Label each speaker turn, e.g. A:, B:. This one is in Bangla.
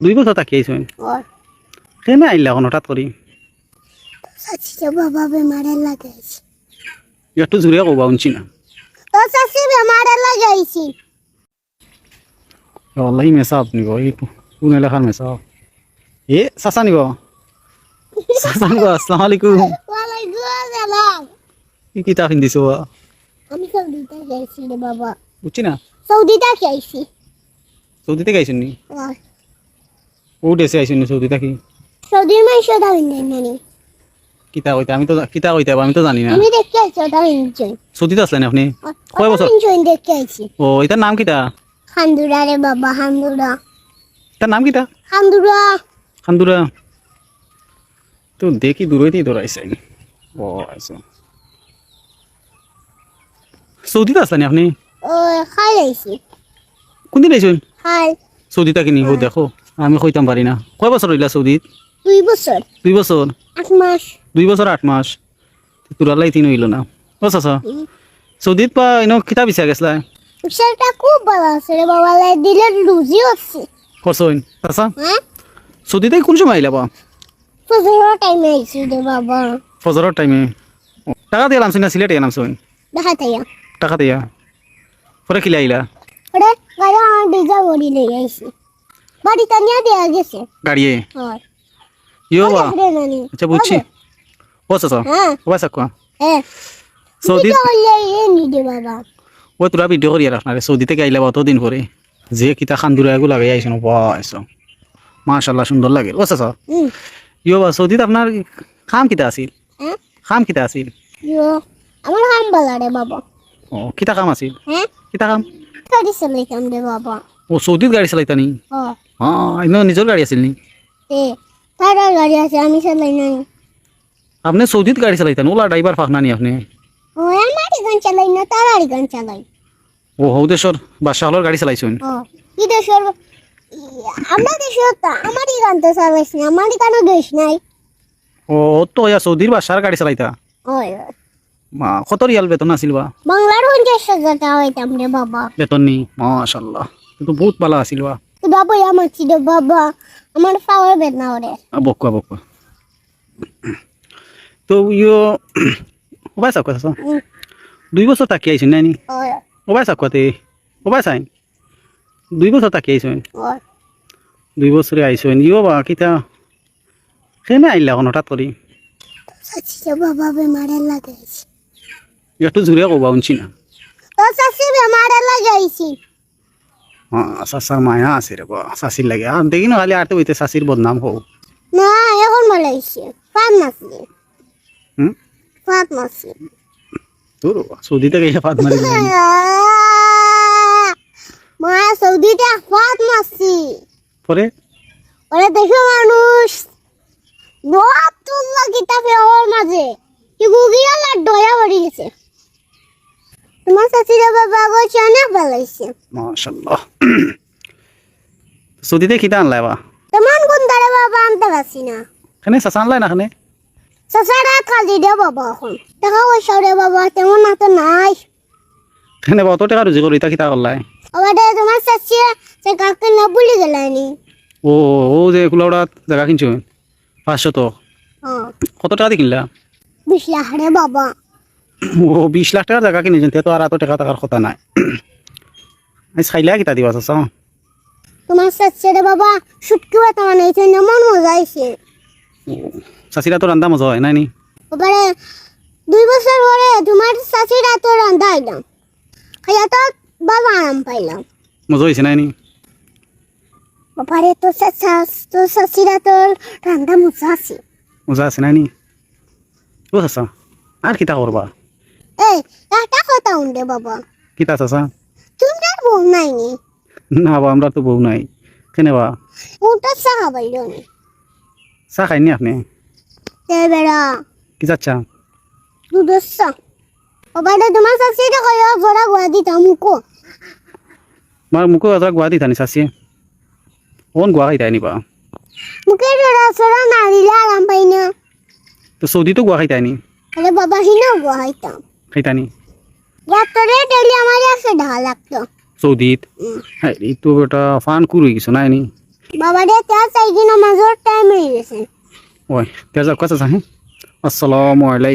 A: দুই বছর তাকি আইসেন কেনে আইলা এখন হঠাৎ করি
B: বাবা বেমারে লাগাইছি
A: একটু জোরে কবা উনছি না
B: চাচি বেমারে লাগাইছি
A: ওলাই মেসা আপনি গো এই কোন এলাকার মেসা এ চাচা নিব। চাচা নিব আসসালামু আলাইকুম।
B: ওয়ালাইকুম আসসালাম
A: কি কিতাব পিন্ধিছো
B: আমি সৌদিতে গেছি রে বাবা।
A: বুঝছি না
B: সৌদিতে গেছি
A: সৌদিতে গাইছেন নি ও দেশে নি সৌদি থাকি?
B: সৌদির মাংস দাবিন নানি
A: কিতা কইতে আমি তো কিতা কইতে আমি তো জানি না।
B: আমি দেখতে আছি ওটা ইনজয়
A: সৌদিতে আসলেন আপনি? কয় বছর?
B: দেখতে আছি
A: ও এটার নাম কিতা?
B: হান্দুরা রে বাবা হান্দুরা
A: এটার নাম কিতা?
B: হান্দুরা
A: খান্দুরা তো দেখি দূরইতেই দৌড়াইছে ও আইসো সৌদিতে আসলেন আপনি?
B: ও খাই আইছি
A: কোনদিন আইছেন
B: খাই।
A: সৌদি থাকি নি ও দেখো। আমি কইতাম পারি না। কয় বছর হইলা সৌদিত
B: দুই বছর।
A: দুই বছর?
B: আট মাস।
A: দুই বছর আট মাস। তোরালাই তিন হইল না। ও চাচা সৌদিত পা ইনো কিতাব বিচা গেছলা?
B: সেটা খুব ভালো আছে রে বাবা লাই দিলে রুজি হচ্ছে।
A: করছইন
B: হ্যাঁ?
A: সৌদিতে কোন সময় আইলা বা
B: ফজরের টাইমে আইছি রে বাবা।
A: ফজরের টাইমে। টাকা দিয়ে নামছইন না সিলেটে নামছইন
B: দেখা তাইয়া
A: টাকা দিয়া। পরে কিলা আইলা?
B: ওরে গাড়ি ডিজা গড়ি লই আইছি। বাড়িতে নিয়ে দেয়া গেছে।
A: গাড়িয়ে?
B: হয়।
A: ইয়ো বা
B: রে নানি
A: আচ্ছা বুঝছি। ও চাচা
B: হ্যাঁ।
A: ও বাসা কোয়া
B: হ্যাঁ
A: সৌদি
B: নি
A: ও তোরা ভিডিও করি আপনারে। সৌদি থেকে আইলা বা অতদিন পরে। যে কিতা খান্দুরা এগুলো লাগাই আইসন বাইছো মাশাল্লাহ সুন্দর লাগে। ও
B: হুম
A: ইয়ো বা সৌদিত আপনার খাম কিতা আছিল?
B: হ্যাঁ?
A: খাম কিতা আছিল?
B: ইয়ো আমার হাম বালা রে বাবা।
A: ও কিতা কাম আছিল?
B: হ্যাঁ?
A: কিতা কাম
B: গাড়ি চালাইতাম রে বাবা।
A: ও সৌদিত গাড়ি চালাইতা নি?
B: ও
A: হ্যাঁ ইনো নিজের গাড়ি আছিল নি?
B: এ তার গাড়ি আছে আমি চালাই নাই।
A: আপনি সৌদিত গাড়ি চালাইতেন ওলা ড্রাইভার ফাঁকনা নি আপনি?
B: ও আমার গান চালাই না তার আর গান চালাই।
A: ও হৌদেশ্বর বাদশাহ হলর গাড়ি চালাইছেন।
B: ও কি আমরা দেশের আমারই গান তো চালাইছি না আমারই গানও দেশ নাই।
A: ও তো ইয়া সৌদির বাদশার গাড়ি চালাইতা।
B: ওই
A: মা কত রিয়াল বেতন আছিল বা?
B: বাংলার পঞ্চাশ হাজার টাকা হইতাম রে বাবা।
A: বেতন নি? মাশাল্লাহ। কিন্তু বহুত ভালো আছিল বা।
B: বাবা আমার ছিল বাবা। আমার পাওয়ার বেদনা ওরে।
A: বকুয়া বকুয়া তো ইয়ো ওবাই চাক কথা দুই বছর তাকি আইছেন
B: ওই
A: ওবাই কথা ওবাই চাইন দুই বছর তাকি আইছেন
B: ওই
A: দুই বছরে আইছেন ইয়ো বা কিতা কেনে আইলা এখন হঠাৎ করি
B: বাবা বেমারে লাগাইছি
A: একটু জোরে কবা উনছি না।
B: তো চাচি বেমারে লাগাইছি
A: চাচার মায়া আছে রে চাচির লাগে। আর দেখি না খালি আর তো হইতে চাচির বদনাম হও।
B: না এখন মালাইছি ফাত মাসি
A: হুম?
B: ফাত মাসি
A: তোর সৌদি থেকে ফাত মারি
B: মা সৌদিতে ফাত মাসি
A: পরে
B: ওরা দেখে মানুষ দোয়া তুল্লা কিতাবে ওর মাঝে কি গুগিয়া লাড্ডু হয়ে পড়ে গেছে তোমার বাবা গেছে অনেক ভালাইছে
A: মাশাল্লাহ সৌদিতে খিতা আনলাই বা?
B: তেমন কোন দাঁড়ে বাবা আনতে পারছি না।
A: আনলাই
B: খালি দে বাবা এখন। টাকা পয়সা রে বাবা তেমন না তো নাই।
A: খানে বা অত টাকা রুজি করি তা খিতা করলাই
B: আবার দে তোমার চাচিয়া সে কাকে না ভুলে গেলানি
A: ও ও যে কুলাউড়া জায়গা কিনছো পাঁচশো তো।
B: হ্যাঁ।
A: কত টাকা দিয়ে কিনলা?
B: বিশ লাখ রে বাবা।
A: ও বিশ লাখ টাকার জায়গা কিনেছেন তে তো আর এত টাকা টাকার কথা নাই। খাইলা কিতা দিবা চাচা
B: তোমার চাচিরা বাবা সুটকি বাতা বানাইছে এমন মজা আইছে
A: চাচিরা তো রান্দা মজা হয় নাই নি
B: দুই বছর পরে তোমার চাচিরা তো রান্ধা আইলাম খাইয়া তো বাবা আরাম পাইলাম।
A: মজা হয়েছে নাই নি
B: বাবারে তো চাচা তো চাচিরা তো রান্ধা মজা আছে।
A: মজা আছে নাই নি ও চাচা আর কিতা করবা
B: এই একটা কথা উনবে বাবা।
A: কিতা চাচা?
B: তুমি আর বউ নাই নি?
A: না বা আমরা তো বউ নাই। কেনে বা
B: ওটা চাহা বাইল নি।
A: চা খাইনি আপনি?
B: বেড়া।
A: কি চাচ্ছা?
B: দুধের চা বাবারে তোমার চাচিরা কয়া জোড়া গুয়া দিতাম মুখো
A: মার মুখো এতটা গুয়া দিতা নি চাচিয়ে ওন গুয়া খাইতাই নিবা
B: মুখে জোড়া চোড়া না দিলে আরাম পাই না।
A: তো সৌদি তো গুয়া খাইতাই নি?
B: আরে বাবা হিনাও গুয়া খাইতাম
A: খাইতা নি
B: রাত্রে ডেলি আমার আছে ঢাকা লাগতো।
A: সৌদিত? হ্যাঁ এই তো এটা ফান কুর হয়ে গেছো নাই নি?
B: বাবা রে ત્યાં চাই কি নামাজৰ টাইম হয়ে গেছে।
A: ওই তেজা কথা চাহি আসসালামু আলাইকুম।